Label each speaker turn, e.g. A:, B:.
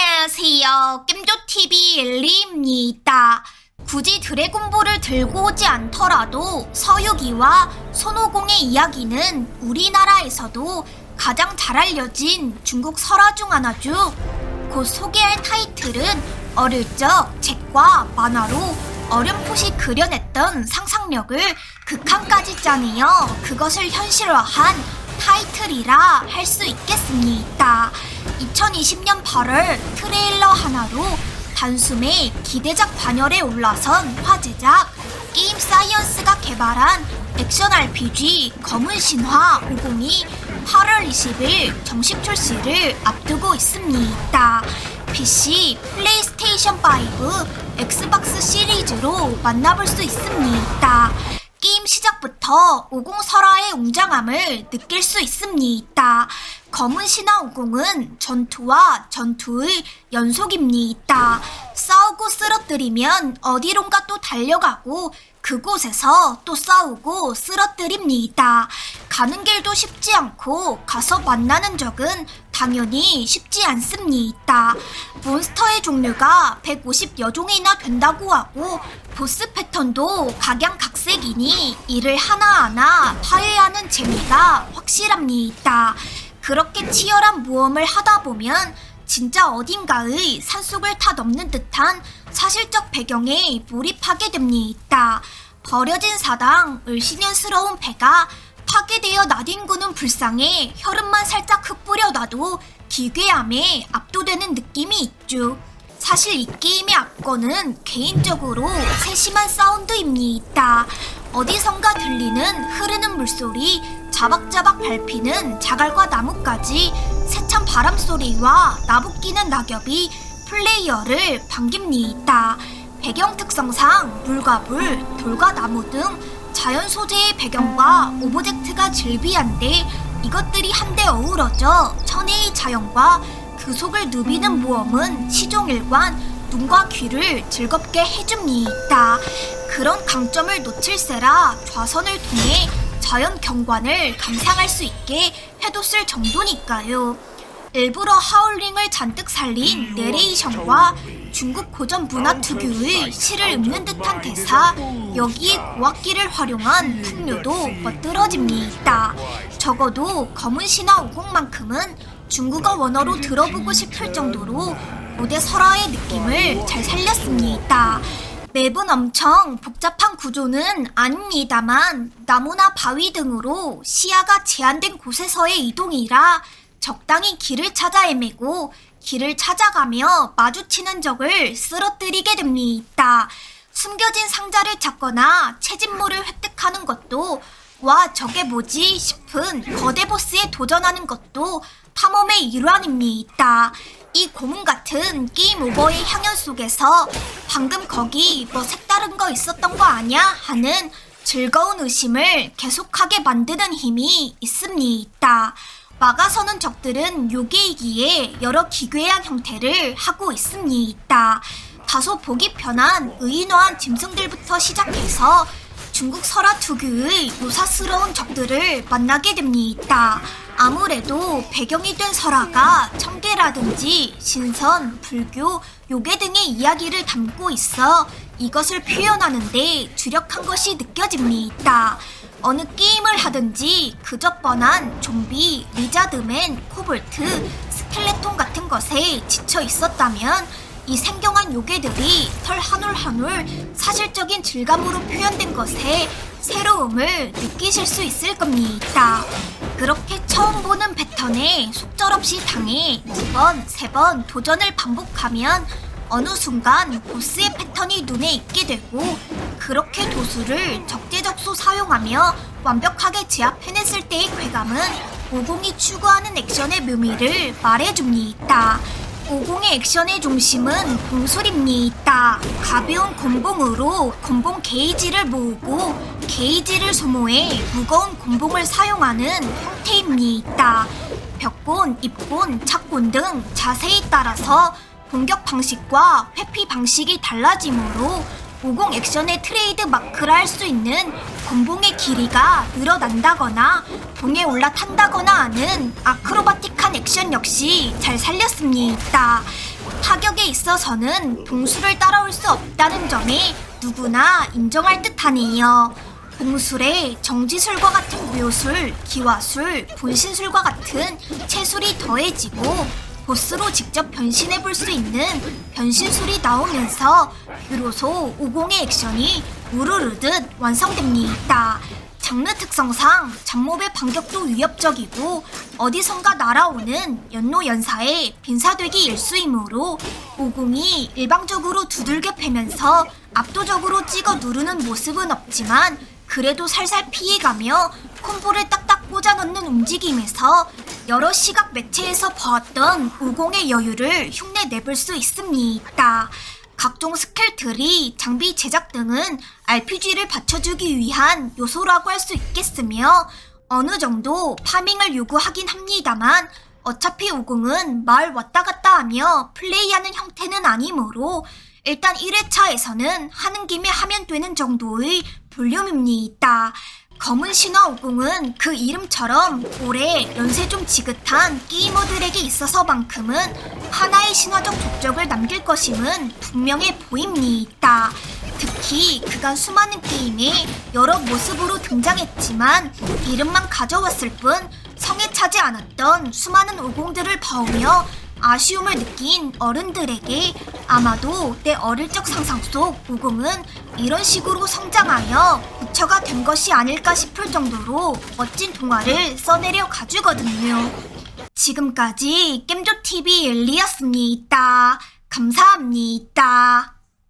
A: 안녕하세요. 겜조TV 엘리입니다. 굳이 드래곤볼을 들고 오지 않더라도 서유기와 손오공의 이야기는 우리나라에서도 가장 잘 알려진 중국 설화 중 하나죠. 곧 소개할 타이틀은 어릴 적 책과 만화로 어렴풋이 그려냈던 상상력을 극한까지 짜내어 그것을 현실화한 타이틀이라 할 수 있겠습니다. 2020년 8월 트레일러 하나로 단숨에 기대작 반열에 올라선 화제작 게임 사이언스가 개발한 액션 RPG 검은 신화 50이 8월 20일 정식 출시를 앞두고 있습니다. PC, 플레이스테이션 5, 엑스박스 시리즈로 만나볼 수 있습니다. 게임 시작부터 50 설화의 웅장함을 느낄 수 있습니다. 검은 신화 50은 전투와 전투의 연속입니다. 싸우고 쓰러뜨리면 어디론가 또 달려가고 그곳에서 또 싸우고 쓰러뜨립니다. 가는 길도 쉽지 않고 가서 만나는 적은 당연히 쉽지 않습니다. 몬스터의 종류가 150여 종이나 된다고 하고 보스 패턴도 각양각색이니 이를 하나하나 파괴하는 재미가 확실합니다. 그렇게 치열한 모험을 하다 보면 진짜 어딘가의 산속을 타 넘는 듯한 사실적 배경에 몰입하게 됩니다. 버려진 사당 을신년스러운 배가 파괴되어 나뒹구는 불상에 혈흔만 살짝 흩뿌려 놔도 기괴함에 압도되는 느낌이 있죠. 사실 이 게임의 압권은 개인적으로 세심한 사운드입니다. 어디선가 들리는 흐르는 물소리, 자박자박 밟히는 자갈과 나뭇가지, 세찬 바람소리와 나부끼는 낙엽이 플레이어를 반깁니다. 배경 특성상 물과 불, 돌과 나무 등 자연 소재의 배경과 오브젝트가 즐비한데 이것들이 한데 어우러져 천혜의 자연과 그 속을 누비는 모험은 시종일관 눈과 귀를 즐겁게 해줍니다. 그런 강점을 놓칠세라 좌선을 통해 자연 경관을 감상할 수 있게 해뒀을 정도니까요. 일부러 하울링을 잔뜩 살린 내레이션과 중국 고전 문화 특유의 시를 읊는 듯한 대사, 여기에 고악기를 활용한 풍류도 멋들어집니다. 적어도 검은 신화 50만큼은 중국어 원어로 들어보고 싶을 정도로 고대 설화의 느낌을 잘 살렸습니다. 맵은 엄청 복잡한 구조는 아닙니다만 나무나 바위 등으로 시야가 제한된 곳에서의 이동이라 적당히 길을 찾아 헤매고 길을 찾아가며 마주치는 적을 쓰러뜨리게 됩니다. 숨겨진 상자를 찾거나 채집물을 획득하는 것도 와 저게 뭐지 싶은 거대 보스에 도전하는 것도 탐험의 일환입니다. 이 고문 같은 게임 오버의 향연 속에서 방금 거기 뭐 색다른 거 있었던 거 아냐 하는 즐거운 의심을 계속하게 만드는 힘이 있습니다. 막아서는 적들은 요괴이기에 여러 기괴한 형태를 하고 있습니다. 다소 보기 편한 의인화한 짐승들부터 시작해서 중국 설화 특유의 요사스러운 적들을 만나게 됩니다. 아무래도 배경이 된 설화가 청계라든지 신선, 불교, 요괴 등의 이야기를 담고 있어 이것을 표현하는데 주력한 것이 느껴집니다. 어느 게임을 하든지 그저 뻔한 좀비, 리자드맨, 코볼트, 스켈레톤 같은 것에 지쳐 있었다면 이 생경한 요괴들이 털 한 올 한 올 사실적인 질감으로 표현된 것에 새로움을 느끼실 수 있을 겁니다. 그렇게 처음 보는 패턴에 속절없이 당해 두 번, 세 번 도전을 반복하면 어느 순간 보스의 패턴이 눈에 익게 되고 그렇게 도수를 적재적소 사용하며 완벽하게 제압해냈을 때의 쾌감은 50이 추구하는 액션의 묘미를 말해줍니다. 50의 액션의 중심은 공술입니다. 가벼운 곤봉으로 곤봉 게이지를 모으고 게이지를 소모해 무거운 곤봉을 사용하는 형태입니다. 벽곤, 입곤, 착곤 등 자세에 따라서 공격 방식과 회피 방식이 달라지므로 50 액션의 트레이드 마크라 할수 있는 곤봉의 길이가 늘어난다거나 봉에 올라탄다거나 하는 아크로바틱한 액션 역시 잘 살렸습니다. 타격에 있어서는 봉수를 따라올 수 없다는 점이 누구나 인정할 듯하네요. 봉술에 정지술과 같은 묘술, 기화술, 본신술과 같은 체술이 더해지고 보스로 직접 변신해 볼 수 있는 변신술이 나오면서 비로소 50의 액션이 우르르듯 완성됩니다. 장르 특성상 잡몹의 반격도 위협적이고 어디선가 날아오는 연노 연사의 빈사되기 일수이므로 50이 일방적으로 두들겨 패면서 압도적으로 찍어 누르는 모습은 없지만 그래도 살살 피해가며 콤보를 딱딱 꽂아 넣는 움직임에서 여러 시각 매체에서 보았던 50의 여유를 흉내 내볼 수 있습니다. 각종 스킬들이 장비 제작 등은 RPG를 받쳐주기 위한 요소라고 할 수 있겠으며 어느 정도 파밍을 요구하긴 합니다만 어차피 50은 마을 왔다 갔다 하며 플레이하는 형태는 아니므로 일단 1회차에서는 하는 김에 하면 되는 정도의 볼륨입니다. 검은 신화 50은 그 이름처럼 올해 연세 좀 지긋한 게이머들에게 있어서만큼은 하나의 신화적 족적을 남길 것임은 분명해 보입니다. 특히 그간 수많은 게임에 여러 모습으로 등장했지만 이름만 가져왔을 뿐 성에 차지 않았던 수많은 50들을 봐오며 아쉬움을 느낀 어른들에게 아마도 내 어릴 적 상상 속 50은 이런 식으로 성장하여 부처가 된 것이 아닐까 싶을 정도로 멋진 동화를 써내려 가주거든요. 지금까지 겜조TV 엘리였습니다. 감사합니다.